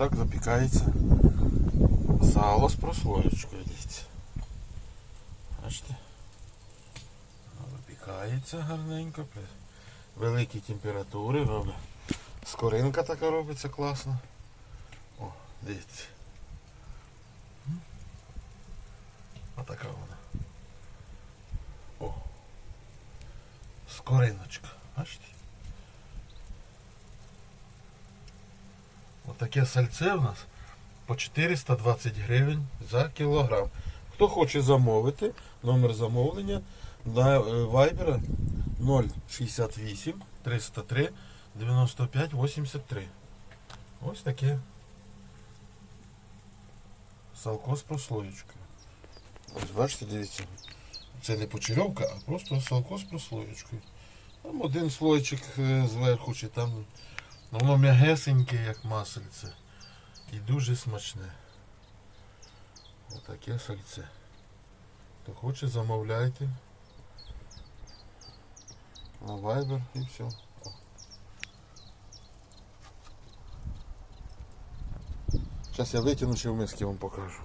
так запікається сало з прослоєчкою, дивіться. Бачите? Запікається гарненько при великій температурі робить. Скоринка така робиться класно. О, дивіться. Отака вона. О. Скориночка. Бачите? Отаке сальце у нас по 420 гривень за кілограм. Хто хоче замовити, номер замовлення на Viber 068 303 95 83. Ось таке салко з прослоєчкою. Ось бачите, дивіться. Це не почерьовка, а просто салко з прослоєчкою. Там один слойчик е, зверху, чи там воно м'ягесеньке, як масельце. І дуже смачне. Отаке сальце. Хто хоче, замовляйте. На Viber і все. Зараз я витягну ще в миски вам покажу.